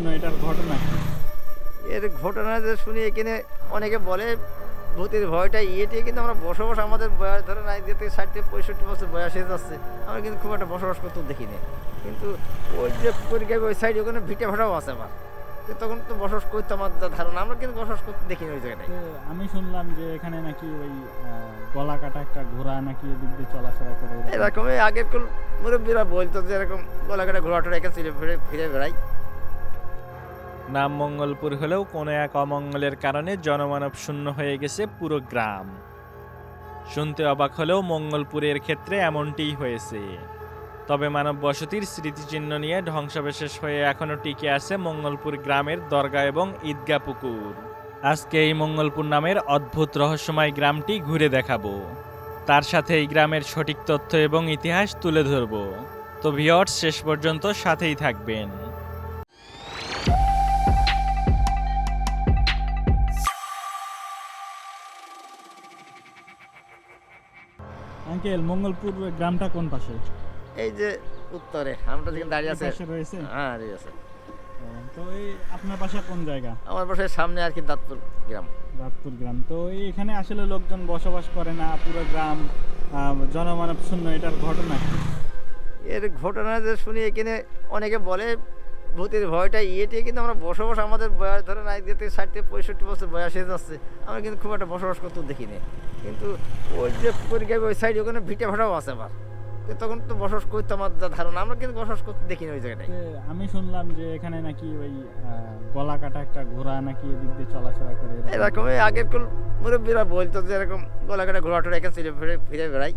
শূন্য এটার ঘটনা? এর ঘটনা যে শুনি এখানে অনেকে বলে ভূতের ভয়টা ইয়েটে কিন্তু আমরা বসবাস আমাদের বয়স ধরে নাই যেতে ষাট থেকে পঁয়ষট্টি বছর বয়স হয়ে যাচ্ছে। আমরা কিন্তু খুব একটা বসবাস করতে দেখিনি। কিন্তু ওই যে পরীক্ষা ওই সাইডে ওখানে ভিটে ভাটাও আছে আমার তখন তো বসবাস করতে আমার ধারণা আমরা কিন্তু বসবাস করতে দেখিনি ওই জায়গাটায়। আমি শুনলাম যে এখানে নাকি ওই গলা কাটা একটা ঘোড়া নাকি এদিক দিয়ে চলাফেরা করে এরকমই আগের কোন মুরব্বীরা বলতো যে এরকম গলাকাটা ঘোড়া টোড়া এখানে ফিরে ফিরে ফিরে বেড়াই। নাম মঙ্গলপুর হলেও কোনো এক অমঙ্গলের কারণে জনমানব শূন্য হয়ে গেছে পুরো গ্রাম। শুনতে অবাক হলেও মঙ্গলপুরের ক্ষেত্রে এমনটিই হয়েছে। তবে মানব বসতির স্মৃতিচিহ্ন নিয়ে ধ্বংসাবশেষ হয়ে এখনও টিকে আছে মঙ্গলপুর গ্রামের দরগা এবং ঈদগাহ পুকুর। আজকে এই মঙ্গলপুর নামের অদ্ভুত রহস্যময় গ্রামটি ঘুরে দেখাবো। তার সাথে এই গ্রামের সঠিক তথ্য এবং ইতিহাস তুলে ধরব। তো ভিওর্স, শেষ পর্যন্ত সাথেই থাকবেন। আঙ্কেল মঙ্গলপুর গ্রামটা কোন পাশে? এই যে উত্তরে আমরা যেখানে দাঁড়িয়ে আছে। পাশে রয়েছে? হ্যাঁ দাঁড়িয়ে আছে। তো এই আপনার বাসা কোন জায়গা? আমার বাসার সামনে আর কি দাঁতপুর গ্রাম। রাতপুর গ্রাম। তো এখানে আসলে লোকজন বসবাস করে না পুরো গ্রাম জনমানব শূন্য এটার ঘটনা এর ঘটনা যে শুনি এখানে অনেকে বলে ভূতের ভয়টা ইয়েটে কিন্তু আমরা বসবাস আমাদের বয়স ধরে নাই যেতে ষাট থেকে পঁয়ষট্টি বছর বয়স হয়ে যাচ্ছে। আমরা কিন্তু খুব একটা বসবাস করতে দেখিনি। কিন্তু ওই যে পরীক্ষা ওই সাইডে ওখানে ভিটে ভাটাও আছে আমার তো তখন তো বসবাস করতে আমার যা ধারণা আমরা কিন্তু বসবাস করতে দেখিনি ওই জায়গাটায়। আমি শুনলাম যে এখানে নাকি ওই গলা কাটা একটা ঘোড়া নাকি এদিক দিয়ে চলাফেরা করে এরকম। আগের কোন মুরব্বীরা বলতো যে এরকম গলাকাটা ঘোড়া টোড়া এখানে ফিরে ফিরে বেড়াই।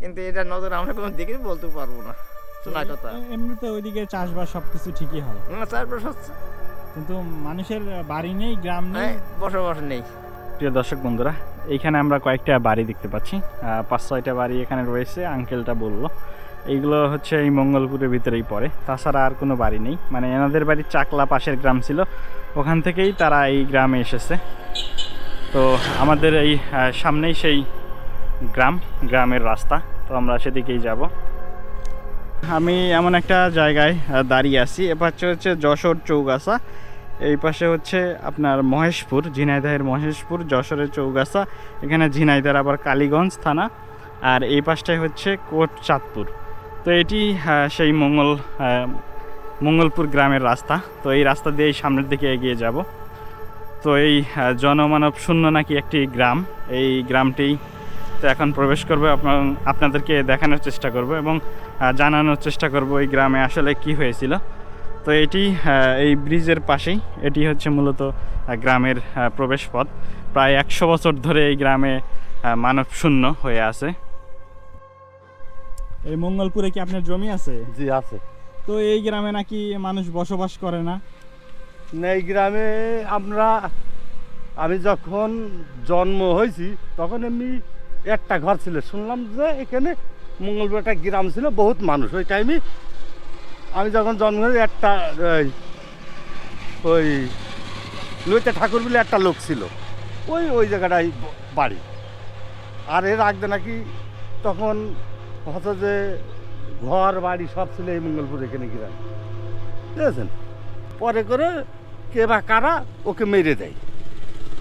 কিন্তু এটা নজর আমরা কোনো দেখিনি বলতে পারব না। শোনা কথা এমনিতে ওইদিকে চাষবাস সবকিছু ঠিকই হয়। না চারপাশ হচ্ছে। কিন্তু মানুষের বাড়ি নেই গ্রাম নেই। হ্যাঁ বসবাস নেই। প্রিয় দর্শক বন্ধুরা এইখানে আমরা কয়েকটা বাড়ি দেখতে পাচ্ছি। পাঁচ ছয়টা বাড়ি এখানে রয়েছে আঙ্কেলটা বলল। এইগুলো হচ্ছে এই মঙ্গলপুরের ভিতরেই পড়ে। তাছাড়া আর কোনো বাড়ি নেই। মানে এনাদের বাড়ি চাকলা পাশের গ্রাম ছিল। ওখান থেকেই তারা এই গ্রামে এসেছে। তো আমাদের এই সামনেই সেই গ্রাম গ্রামের রাস্তা। তো আমরা সেদিকেই যাব। আমি এমন একটা জায়গায় দাঁড়িয়ে আছি। এ পাশে হচ্ছে যশোর চৌগাছা, এই পাশে হচ্ছে আপনার মহেশপুর, ঝিনাইদহের মহেশপুর, যশোরের চৌগাছা, এখানে ঝিনাইদহের আবার কালীগঞ্জ থানা, আর এই পাশটায় হচ্ছে কোট চাঁদপুর। তো এটি সেই মঙ্গল মঙ্গলপুর গ্রামের রাস্তা। তো এই রাস্তা দিয়েই সামনের দিকে এগিয়ে যাব। তো এই জনমানব শূন্য নাকি একটি গ্রাম, এই গ্রামটি তো এখন প্রবেশ করব আপনার আপনাদেরকে দেখানোর চেষ্টা করব এবং জানানোর চেষ্টা করব এই গ্রামে আসলে কি হয়েছিল। তো এটি এই ব্রিজের পাশেই এটি হচ্ছে মূলত গ্রামের প্রবেশ পথ প্রায় একশো বছর ধরে এই গ্রামে মানব শূন্য হয়ে আছে। এই মঙ্গলপুরে কি আপনার জমি আছে? জি আছে। তো এই গ্রামে নাকি মানুষ বসবাস করে না? না, এই গ্রামে আমরা আমি যখন জন্ম হয়েছি তখন এমনি একটা ঘর ছিল। শুনলাম যে এখানে মঙ্গলবার একটা গ্রাম ছিল, বহুত মানুষ। ওই টাইমে আমি যখন জন্ম একটা ওই ওই লইতে ঠাকুর বলে একটা লোক ছিল। ওই ওই জায়গাটাই বাড়ি। আর এর আগে নাকি তখন হচ্ছে যে ঘর, বাড়ি সব ছিল এই মঙ্গলপুর এখানে গ্রাম। বুঝেছেন? পরে করে কে বা কারা ওকে মেরে দেয়।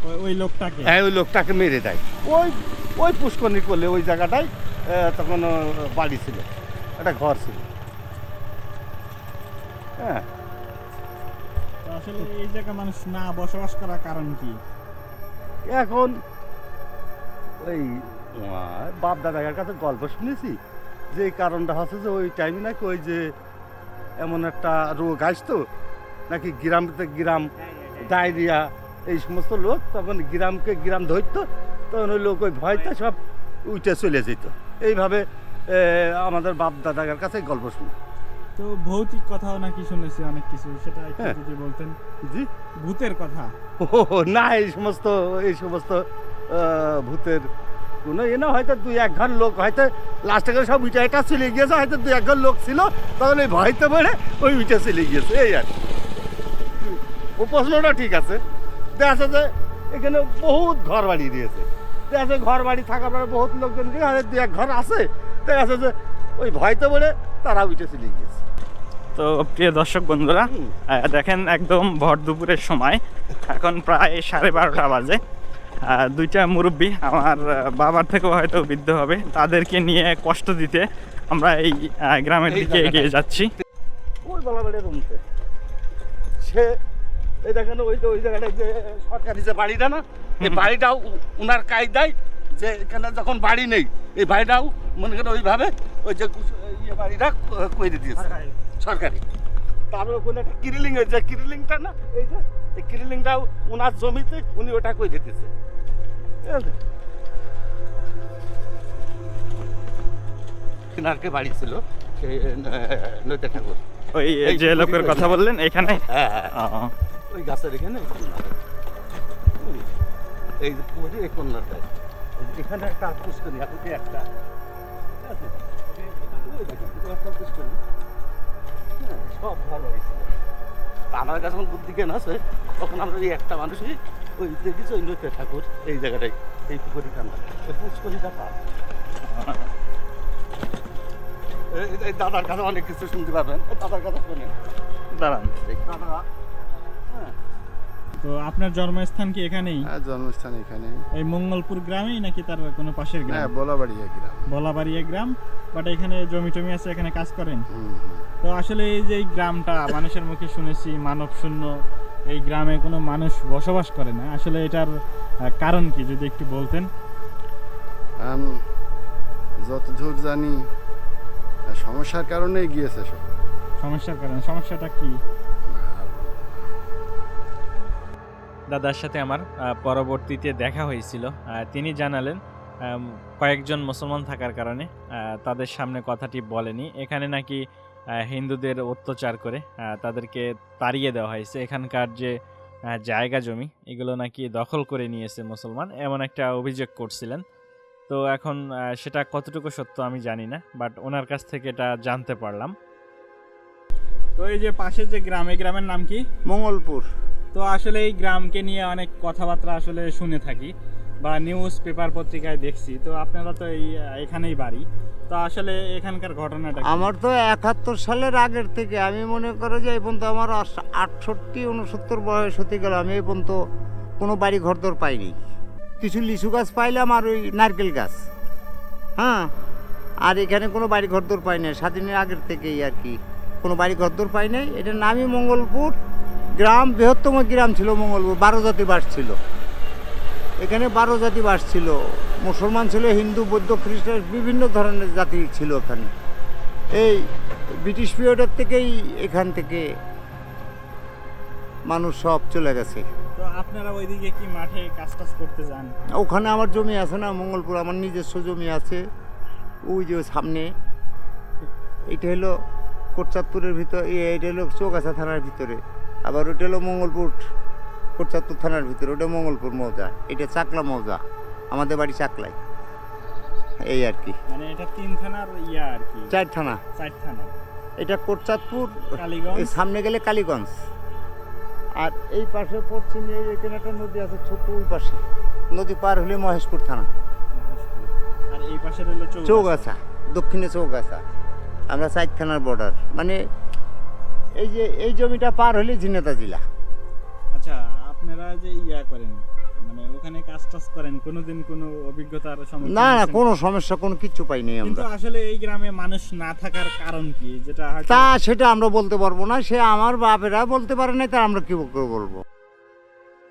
ওই- লোকটাকে। হ্যাঁ ওই লোকটাকে মেরে দেয়। ওই ওই পুষ্করণী করলে ওই জায়গাটায় তখন বাড়ি ছিল। একটা ঘর ছিল। হ্যাঁ। আসলে এই জায়গা মানুষ না বসবাস করার কারণ কি? এখন ওই বাপ দাদার কাছে গল্প শুনেছি। যে কারণটা হচ্ছে যে ওই টাইমে নাকি ওই যে এমন একটা রোগ আসতো নাকি গ্রাম গ্রাম ডায়রিয়া এই সমস্ত লোক তখন গ্রামকে গ্রাম ধরতো তখন ওই লোক ওই ভয়তে সব উঠে চলে যেত। এইভাবে আমাদের বাপ দাদার কাছে গল্প শুনি তো ভৌতিক কথাও নাকি শুনেছি অনেক কিছু সেটা হ্যাঁ। যদি বলতেন। জি? ভূতের কথা। ও না এই সমস্ত এই সমস্ত ভূতের কোনো এ না হয়তো দুই এক ঘর লোক হয়তো লাস্টে করে সব উইটা এটা চলে গিয়েছে হয়তো দুই এক ঘর লোক ছিল তখন ওই ভয়তে বেড়ে ওই উইটা চলে গিয়েছে এই আর কি। ও প্রশ্নটা ঠিক আছে। দেখা যে এখানে বহুত ঘর বাড়ি দিয়েছে। দেখা যাচ্ছে ঘর বাড়ি থাকার পরে বহুত লোকজন দুই এক ঘর আছে। দেখা যাচ্ছে যে ওই ভয়তে বেড়ে তারা উইটা চলে গিয়েছে। তো প্রিয় দর্শক বন্ধুরা দেখেন একদম ভর দুপুরের সময়। এখন প্রায় সাড়ে বারোটা বাজে। দুইটা মুরব্বী আমার বাবার থেকেও হয়তো বৃদ্ধ হবে। তাদেরকে নিয়ে কষ্ট দিতে আমরা এই গ্রামের দিকে এগিয়ে যাচ্ছি। সে এই দেখেন ওই যে ওই জায়গাটায় যে সরকারি যে বাড়িটা না এই বাড়িটাও উনার কায়দায় যে এখানে যখন বাড়ি নেই এই বাড়িটাও মনে করেন ওইভাবে ওই যে ইয়ে বাড়িটা করে দিয়েছে। সরকারি। তারপরে ওখানে একটা কিরিলিং যে কিরিলিংটা না এই যে এই কিরিলিংটাও ওনার জমিতে উনি ওটা করে দিতেছে ঠিক আছে? কিনারকে বাড়ি ছিল সেই নৈতে ঠাকুর ওই এই যে লোকের কথা বললেন এখানে? হ্যাঁ হ্যাঁ। ওই গাছের এখানে ওই, এই এই কন্যাটায় এখানে একটা পুষ্করি একটা? ওই ওই। হ্যাঁ, সব ভালো হয়েছে। আমার কাছে যখন বুদ্ধি জ্ঞান আছে তখন আমরা এই একটা মানুষই ওই দেখেছি ওই নৈতে ঠাকুর এই জায়গাটায় এই পুকুরি কান্না এই পুষ্করিটা পার এই- দাদার কাছে অনেক কিছু শুনতে পারবেন ও দাদার কথা শোনেন দাঁড়ান। দাদা তো আপনার জন্মস্থান কি এখানেই? হ্যাঁ জন্মস্থান এখানে এই মঙ্গলপুর গ্রামেই নাকি তার কোনো পাশের হ্যাঁ গ্রাম বলাবাড়িয়া গ্রাম। বলাবাড়িয়া গ্রাম বাট এখানে জমি টমি আছে এখানে কাজ করেন। তো আসলে এই যে এই গ্রামটা মানুষের মুখে শুনেছি মানব শূন্য এই গ্রামে কোনো মানুষ বসবাস করে না। আসলে এটার কারণ কি যদি একটু বলতেন? যতদূর জানি সমস্যার কারণেই গিয়েছে সব। সমস্যার কারণ সমস্যাটা কি? দাদার সাথে আমার পরবর্তীতে দেখা হয়েছিল। তিনি জানালেন কয়েকজন মুসলমান থাকার কারণে তাদের সামনে কথাটি বলেনি। এখানে নাকি হিন্দুদের অত্যাচার করে তাদেরকে তাড়িয়ে দেওয়া হয়েছে। এখানকার যে জায়গা জমি এগুলো নাকি দখল করে নিয়েছে মুসলমান এমন একটা অভিযোগ করছিলেন। তো এখন সেটা কতটুকু সত্য আমি জানি না বাট ওনার কাছ থেকে এটা জানতে পারলাম। তো এই যে পাশের যে গ্রামে গ্রামের নাম কি? মঙ্গলপুর। তো আসলে এই গ্রামকে নিয়ে অনেক কথাবার্তা আসলে শুনে থাকি বা নিউজ পেপার পত্রিকায় দেখছি। তো আপনারা তো এই, এখানেই বাড়ি। তো আসলে এখানকার ঘটনাটা আমার তো একাত্তর সালের আগের থেকে আমি মনে করো যে এই পর্যন্ত আমার আটষট্টি, উনসত্তর বয়স হতে গেল, আমি এই পর্যন্ত কোনো বাড়ি ঘরদর পাইনি। কিছু লিচু গাছ পাইলাম আর ওই নারকেল গাছ। হ্যাঁ আর এখানে কোনো বাড়ি ঘরদর পাই নাই। স্বাধীনের আগের থেকেই আর কি। কোনো বাড়ি ঘরদর পাই নাই। এটার নামই মঙ্গলপুর। গ্রাম বৃহত্তম গ্রাম ছিল মঙ্গলপুর বারো জাতি বাস ছিল। এখানে বারো জাতি বাস ছিল। মুসলমান ছিল হিন্দু বৌদ্ধ খ্রিস্টান বিভিন্ন ধরনের জাতি ছিল এখানে এই ব্রিটিশ পিরিয়ডের থেকেই এখান থেকে মানুষ সব চলে গেছে। তো আপনারা ওইদিকে কি মাঠে কাজ টাজ করতে যান? ওখানে আমার জমি আছে না মঙ্গলপুর আমার নিজস্ব জমি আছে। ওই যে সামনে এটা হলো কোটচাঁদপুরের ভিতর এটা হলো চৌগাছা থানার ভিতরে। আবার ওটা হলো মঙ্গলপুর কোটচাঁদপুর থানার ভিতরে ওটা মঙ্গলপুর মৌজা। এটা চাকলা মৌজা আমাদের বাড়ি চাকলায়। এই আর কি। মানে এটা তিন থানার ইয়া আর কি। চার থানা। চার থানা। এটা কোটচাঁদপুর কালীগঞ্জ? সামনে গেলে কালীগঞ্জ। আর এই পাশে পশ্চিম এই এখানে একটা নদী আছে ছোট্ট ওই পাশে। নদী পার হলে মহেশপুর থানা। আর এই পাশে হলো চৌগাছা। দক্ষিণে চৌগাছা। আমরা চার থানার বর্ডার মানে এই যে এই জমিটা পার হলে ঝিনেতা জেলা। আচ্ছা আপনারা যে ইয়া করেন মানে ওখানে কাজ টাজ করেন কোনোদিন কোনো অভিজ্ঞতার সম্মুখীন না না কোনো সমস্যা কোনো কিচ্ছু পাইনি কিন্তু আমরা। আসলে এই গ্রামে মানুষ না থাকার কারণ কি? যেটা তা সেটা আমরা বলতে পারব না। সে আমার বাপেরা বলতে পারে না তা আমরা কি করে বলব?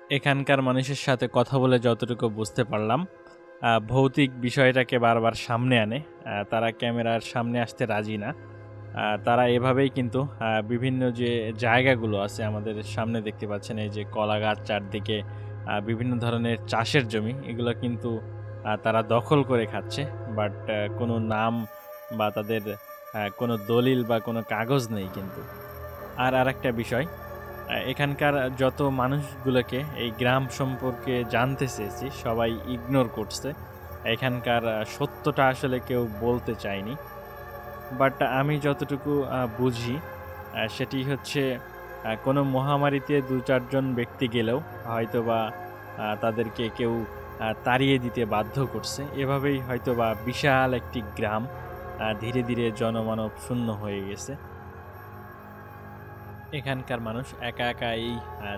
এখানকার মানুষের সাথে কথা বলে যতটুকু বুঝতে পারলাম আহ, ভৌতিক বিষয়টাকে বারবার সামনে আনে। আহ, তারা ক্যামেরার সামনে আসতে রাজি না। তারা এভাবেই কিন্তু বিভিন্ন যে জায়গাগুলো আছে আমাদের সামনে দেখতে পাচ্ছেন, এই যে কলা গাছ চারদিকে বিভিন্ন ধরনের চাষের জমি, এগুলো কিন্তু তারা দখল করে খাচ্ছে। বাট কোনো নাম বা তাদের কোনো দলিল বা কোনো কাগজ নেই কিন্তু। আর আরেকটা বিষয় এখানকার যত মানুষগুলোকে এই গ্রাম সম্পর্কে জানতে চেয়েছি, সবাই ইগনোর করছে। এখানকার সত্যটা আসলে কেউ বলতে চায়নি। বাট আমি যতটুকু বুঝি সেটি হচ্ছে কোনো মহামারীতে দু চারজন ব্যক্তি গেলেও হয়তোবা আহ, তাদেরকে কেউ তাড়িয়ে দিতে বাধ্য করছে। এভাবেই হয়তো বা বিশাল একটি গ্রাম ধীরে ধীরে জনমানব শূন্য হয়ে গেছে। এখানকার মানুষ একা একা এই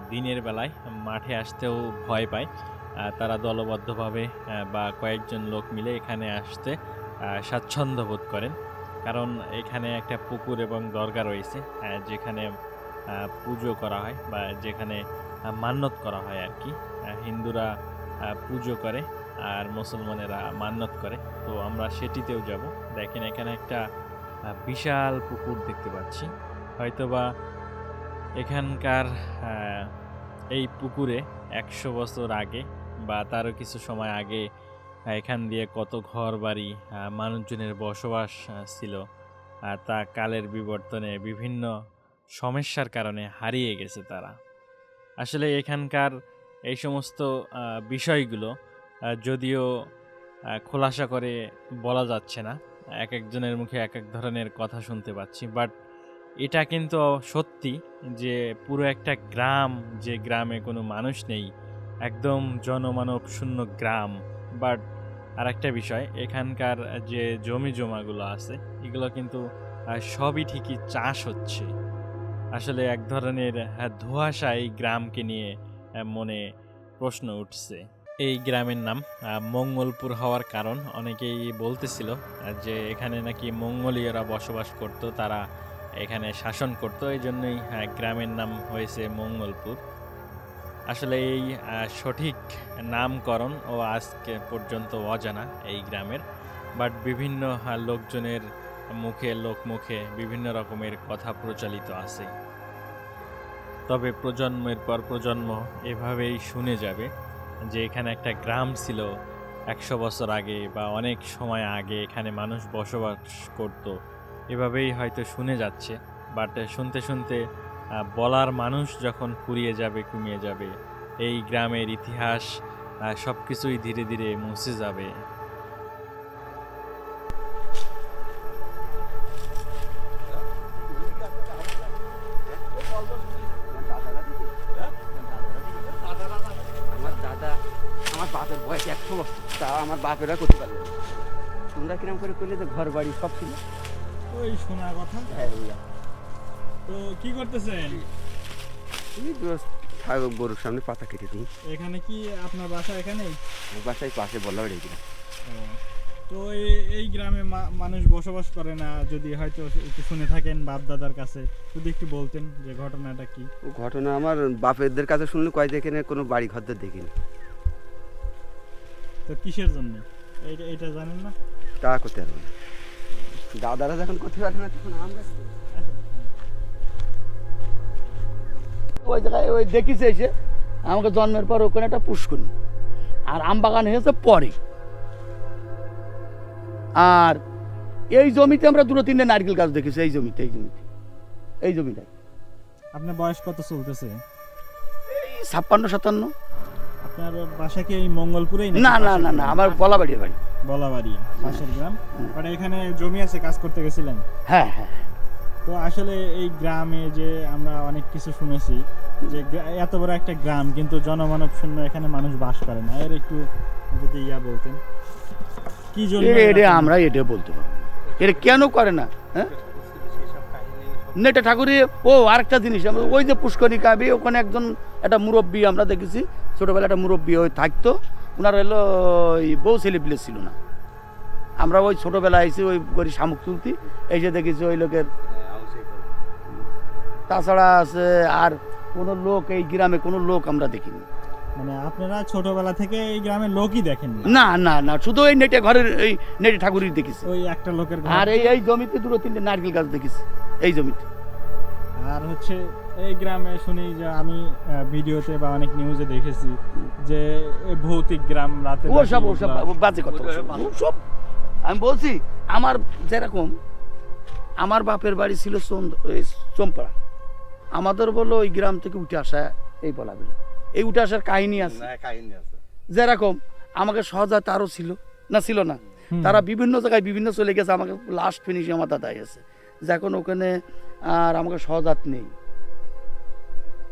দিনের বেলায় মাঠে আসতেও ভয় পায়। তারা দলবদ্ধভাবে বা কয়েকজন লোক মিলে এখানে আসতে স্বাচ্ছন্দ্য বোধ করেন। কারণ এখানে একটা পুকুর এবং দরগা রয়েছে যেখানে পুজো করা হয় বা যেখানে আহ, মান্যত করা হয় আর কি। হিন্দুরা পুজো করে আর মুসলমানেরা মান্যত করে। তো আমরা সেটিতেও যাব। দেখেন এখানে একটা বিশাল পুকুর দেখতে পাচ্ছি। হয়তোবা এখানকার এই পুকুরে একশো বছর আগে বা তারও কিছু সময় আগে এখান দিয়ে কত ঘর বাড়ি মানুষজনের বসবাস ছিল। তা কালের বিবর্তনে বিভিন্ন সমস্যার কারণে হারিয়ে গেছে তারা। আসলে এখানকার এই সমস্ত বিষয়গুলো যদিও খোলাসা করে বলা যাচ্ছে না, এক একজনের মুখে এক এক ধরনের কথা শুনতে পাচ্ছি, বাট এটা কিন্তু সত্যি যে পুরো একটা গ্রাম, যে গ্রামে কোনো মানুষ নেই, একদম জনমানব শূন্য গ্রাম বাট আর একটা বিষয় এখানকার যে জমি জমাগুলো আছে এগুলো কিন্তু সবই ঠিকই চাষ হচ্ছে। আসলে এক ধরনের আহ, ধোঁয়াশা এই গ্রামকে নিয়ে মনে প্রশ্ন উঠছে। এই গ্রামের নাম মঙ্গলপুর হওয়ার কারণ অনেকেই বলতেছিল যে এখানে নাকি মঙ্গলীয়রা বসবাস করত তারা এখানে শাসন করতো এই জন্যই আহ, গ্রামের নাম হয়েছে মঙ্গলপুর। আসলে এই সঠিক নামকরণ ও আজকে পর্যন্ত অজানা এই গ্রামের। বাট বিভিন্ন লোকজনের মুখে, লোকমুখে বিভিন্ন রকমের কথা প্রচলিত আছে। তবে প্রজন্মের পর প্রজন্ম এভাবেই শুনে যাবে যে এখানে একটা গ্রাম ছিল একশো বছর আগে বা অনেক সময় আগে এখানে মানুষ বসবাস করত। এভাবেই হয়তো শুনে যাচ্ছে। বাট শুনতে শুনতে বলার মানুষ যখন ফুরিয়ে যাবে কমিয়ে যাবে এই গ্রামের ইতিহাস সব কিছুই ধীরে ধীরে মুছে যাবে আমার দাদা আমার বাপের বয়স একশো বছর তা আমার বাপেরা করতে পারবে। তোমরা কিরম করে করলে যে ঘর বাড়ি সব ছিল ওই শোনা কথা হ্যাঁ। তো কি করতেছেন? গরুর সামনে পাতা কেটে দিই। এখানে কি আপনার বাসা আমার বাসায় পাশে বলা হয়ে তো এই গ্রামে মানুষ বসবাস করে না যদি হয়তো একটু শুনে থাকেন বাপ দাদার কাছে যদি একটু বলতেন যে ঘটনাটা কি? ঘটনা আমার বাপেরদের কাছে শুনলে কয় যে এখানে কোনো বাড়ি ঘরদের দেখিনি। তো কিসের জন্য? এটা জানেন না? তা করতে পারব না। দাদারা যখন করতে পারবে না তখন আমরা ওই জায়গায় ওই দেখিছে এসে আমাকে জন্মের পর ওখানে একটা পুষ্করণী আর আম বাগান হয়েছে পরে। আর এই জমিতে আমরা দুটো তিনটে নারকেল গাছ দেখেছি এই জমিতে এই জমিতে এই জমিটায় আপনার বয়স কত চলতেছে? এই ছাপ্পান্ন সাতান্ন। আপনার বাসা কি এই মঙ্গলপুরেই নাকি না না না না আমার বলাবাড়ির বাড়ি। বলাবাড়ি পাশের গ্রাম। বাট এখানে জমি আছে কাজ করতে গেছিলেন? হ্যাঁ হ্যাঁ। তো আসলে এই গ্রামে যে আমরা অনেক কিছু শুনেছি যে এত বড় একটা গ্রাম কিন্তু জনমানব শূন্য এখানে মানুষ বাস করে না। এর একটু যদি ইয়া বলতেন। কি জন্য এটা এটা আমরা এটা বলতে পারব। এটা কেন করে না? হ্যাঁ? নেটা ঠাকুরে ও আরেকটা জিনিস আমরা ওই যে পুষ্করী কাবি ওখানে একজন একটা মুরব্বী আমরা দেখেছি ছোটোবেলা একটা মুরব্বী ওই থাকতো ওনার হলো ওই বউ ছেলে পিলে ছিল না। আমরা ওই ছোটোবেলায় এসে ওই করি শামুক তুলতি এসে দেখেছি ওই লোকের তাছাড়া আছে আর কোনো লোক এই গ্রামে কোনো লোক আমরা দেখিনি। মানে আপনারা ছোটবেলা থেকে এই গ্রামের লোকই দেখেন না না না শুধু ওই নেটে ঘরের এই নেটে ঠাকুরই দেখেছি। ওই একটা লোকের ঘর। আর এই এই জমিতে দুটো তিনটে নারকেল গাছ দেখেছি এই জমিতে। আর হচ্ছে এই গ্রামে শুনি যে আমি ভিডিওতে বা অনেক নিউজে দেখেছি যে ভৌতিক গ্রাম রাতে ও সব ও সব বাজে কথা সব আমি বলছি আমার যেরকম আমার বাপের বাড়ি ছিল চম্পাড়া আমাদের বলো ওই গ্রাম থেকে উঠে আসা এই বলা বলি এই উঠে আসার কাহিনী আছে? কাহিনী আছে। যেরকম আমাকে সহজাত আরও ছিল না ছিল না। তারা বিভিন্ন জায়গায় বিভিন্ন চলে গেছে আমাকে লাস্ট ফিনিশে আমার দাদাই আছে যে এখন ওখানে আর আমাকে সহজাত নেই।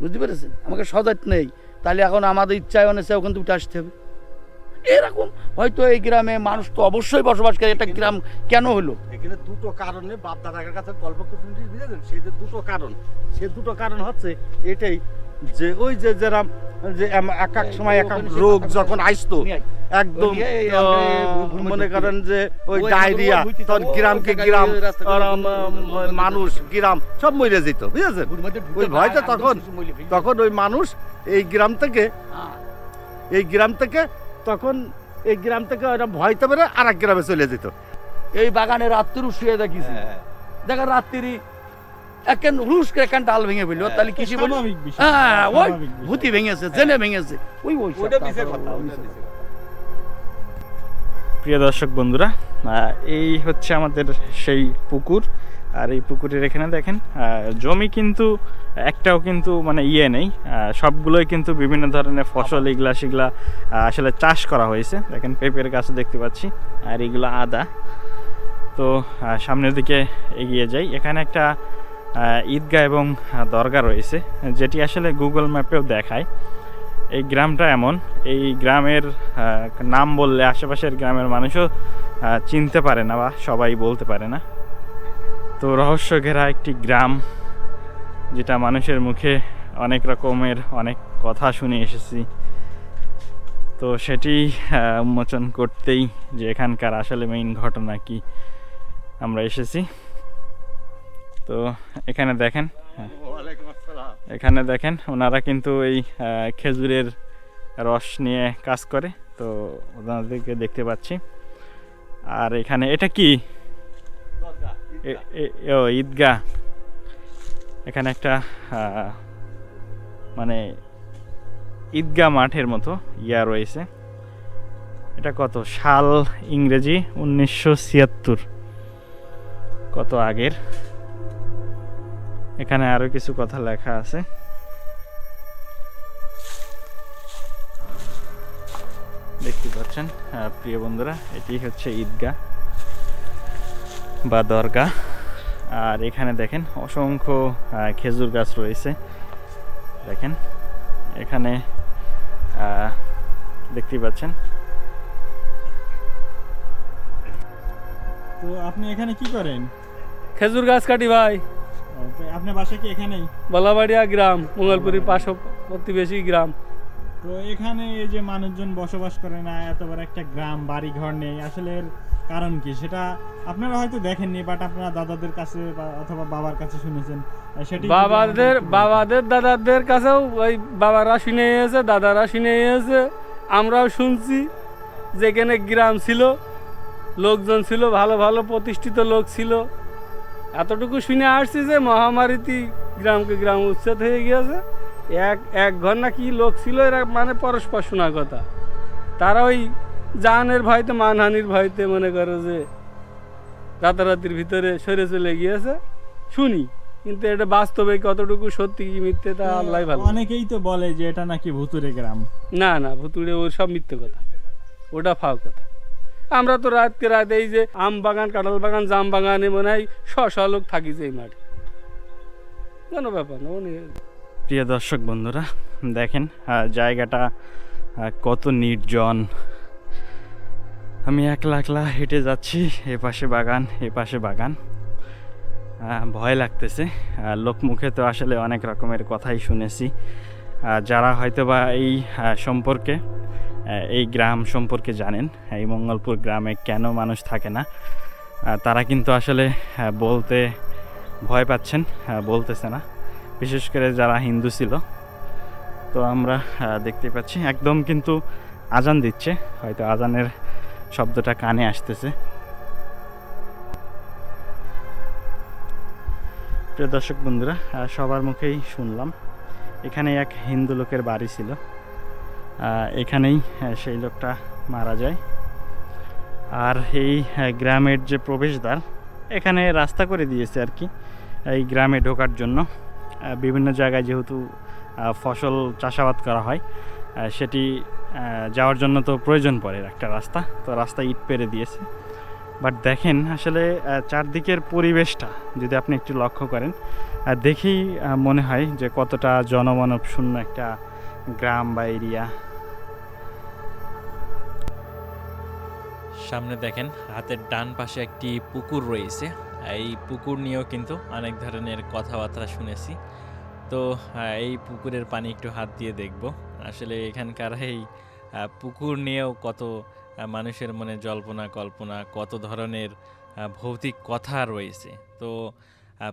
বুঝতে পেরেছেন? আমাকে সহজাত নেই। তাহলে এখন আমাদের ইচ্ছায় অনেক ওখান থেকে উঠে আসতে হবে। এরকম। হয়তো এই গ্রামে মানুষ তো অবশ্যই বসবাস করে একটা গ্রাম কেন হলো? এখানে দুটো কারণে বাপ দাদার কাছে গল্প করছেন বুঝেছেন? সেই যে দুটো কারণ। সে দুটো কারণ হচ্ছে এটাই যে ওই যে যেরাম যে এক এক সময় এক এক রোগ যখন আসতো একদম মনে করেন যে ওই ডায়রিয়া তখন গ্রামকে গ্রাম মানুষ গ্রাম সব মরে যেত বুঝেছেন? ওই ভয়টা তখন তখন ওই মানুষ এই গ্রাম থেকে এই গ্রাম থেকে তখন এই গ্রাম থেকে ওরা ভয়তে পেরে আর এক গ্রামে চলে যেত। এই বাগানে রাত্রি শুয়ে দেখিছি। দেখা রাত্রি একখান রুশ করে একখান ডাল ভেঙে ফেলল। তাহলে কৃষি বলি হ্যাঁ ওই। ভূতি ভেঙেছে জেনে ভেঙেছে। ওই ওই। প্রিয় দর্শক বন্ধুরা এই হচ্ছে আমাদের সেই পুকুর। আর এই পুকুরের এখানে দেখেন জমি কিন্তু একটাও কিন্তু মানে ইয়ে নেই। সবগুলোই কিন্তু বিভিন্ন ধরনের ফসল, এগুলা সেগুলা আসলে চাষ করা হয়েছে। দেখেন পেঁপের গাছ দেখতে পাচ্ছি, আর এগুলো আদা। তো সামনের দিকে এগিয়ে যাই। এখানে একটা ঈদগাহ এবং দরগা রয়েছে, যেটি আসলে গুগল ম্যাপেও দেখায়। এই গ্রামটা এমন, এই গ্রামের নাম বললে আশেপাশের গ্রামের মানুষও চিনতে পারে না বা সবাই বলতে পারে না। তো রহস্য ঘেরা একটি গ্রাম যেটা মানুষের মুখে অনেক রকমের অনেক কথা শুনে এসেছি। তো সেটি উন্মোচন করতেই যে এখানকার আসলে মেইন ঘটনা কি আমরা এসেছি। তো এখানে দেখেন হ্যাঁ। এখানে দেখেন, ওনারা কিন্তু এই খেজুরের রস নিয়ে কাজ করে। তো ওনাদেরকে দেখতে পাচ্ছি। আর এখানে এটা কি? ও, ঈদগাহ। এখানে একটা মানে ঈদগাহ মাঠের মতো ইয়া রয়েছে। এটা কত? সাল ইংরেজি উনিশশো ছিয়াত্তর। কত আগের? এখানে আরও কিছু কথা লেখা আছে। দেখতে পাচ্ছেন প্রিয় বন্ধুরা, এটি হচ্ছে ঈদগাহ বা দরগা আর এখানে দেখেন অসংখ্য খেজুর গাছ রয়েছে। দেখেন এখানে দেখতে পাচ্ছেন। তো আপনি এখানে কি করেন? খেজুর গাছ কাটি ভাই। আপনার বাসা কি এখানেই? বালাবাড়িয়া গ্রাম মঙ্গলপুরের পাশ প্রতিবেশী গ্রাম। তো এখানে এই যে মানুষজন বসবাস করে না এত বড় একটা গ্রাম বাড়ি ঘর নেই আসলে কারণ কি? সেটা আপনারা হয়তো দেখেননি বাট আপনারা দাদাদের কাছে অথবা বাবার কাছে শুনেছেন। সেটি বাবাদের। বাবাদের দাদাদের কাছেও ওই বাবারা শুনে এসেছে দাদারা শুনে এসেছে। আমরাও শুনছি যেখানে গ্রাম ছিল লোকজন ছিল ভালো ভালো প্রতিষ্ঠিত লোক ছিল। এতটুকু শুনে আসছি যে মহামারীতে গ্রামকে গ্রাম উচ্ছেদ হয়ে গিয়েছে। এক এক ঘর না কি লোক ছিল এরা মানে পরস্পর শোনা কথা। তারা ওই জানের ভয়তে মানহানির ভয়তে মনে করো যে রাতারাতির ভিতরে সরে চলে গিয়েছে। শুনি কিন্তু এটা বাস্তবে কতটুকু সত্যি কি মিথ্যে তা আল্লাহ ভালো। অনেকেই তো বলে যে এটা নাকি ভুতুরে গ্রাম। না না ভুতুড়ে ওর সব মিথ্যে কথা। ওটা ফাও কথা। আমরা তো রাতকে রাত এই যে আম বাগান কাঁঠাল বাগান জাম বাগানে মনে হয় শ শ লোক থাকি যে এই মাঠে। কোনো ব্যাপার না প্রিয় দর্শক বন্ধুরা দেখেন জায়গাটা কত নির্জন। আমি একলা একলা হেঁটে যাচ্ছি এ পাশে বাগান এ পাশে বাগান। ভয় লাগতেছে। আহ, লোকমুখে তো আসলে অনেক রকমের কথাই শুনেছি। যারা হয়তো বা এই সম্পর্কে এই গ্রাম সম্পর্কে জানেন এই মঙ্গলপুর গ্রামে কেন মানুষ থাকে না তারা কিন্তু আসলে বলতে ভয় পাচ্ছেন বলতেছে না। বিশেষ করে যারা হিন্দু ছিল তো আমরা দেখতে পাচ্ছি। একদম কিন্তু আজান দিচ্ছে হয়তো আজানের শব্দটা কানে আসতেছে। প্রিয় দর্শক বন্ধুরা সবার মুখেই শুনলাম। এখানে এক হিন্দু লোকের বাড়ি ছিল। এখানেই সেই লোকটা মারা যায়। আর এই গ্রামের যে প্রবেশদ্বার, এখানে রাস্তা করে দিয়েছে আর কি, এই গ্রামে ঢোকার জন্য। বিভিন্ন জায়গায় যেহেতু ফসল চাষাবাদ করা হয় সেটি যাওয়ার জন্য তো প্রয়োজন পড়ে একটা রাস্তা, তো রাস্তা ইট পেরে দিয়েছে। বাট দেখেন আসলে চারদিকের পরিবেশটা যদি আপনি একটু লক্ষ্য করেন দেখেই মনে হয় যে কতটা জনমানব শূন্য একটা গ্রাম বা এরিয়া। সামনে দেখেন, হাতের ডান পাশে একটি পুকুর রয়েছে। এই পুকুর নিয়েও কিন্তু অনেক ধরনের কথাবার্তা শুনেছি। তো এই পুকুরের পানি একটু হাত দিয়ে দেখব। আসলে এখানকার এই পুকুর নিয়েও কত মানুষের মনে জল্পনা কল্পনা, কত ধরনের ভৌতিক কথা রয়েছে। তো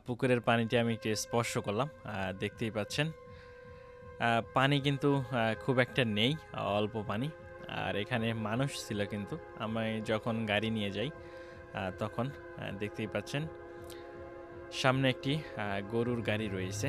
পুকুরের পানিটি আমি একটু স্পর্শ করলাম দেখতেই পাচ্ছেন। পানি কিন্তু খুব একটা নেই, অল্প পানি। আর এখানে মানুষ ছিল কিন্তু। আমি যখন গাড়ি নিয়ে যাই তখন দেখতেই পাচ্ছেন, সামনে একটি গরুর গাড়ি রয়েছে।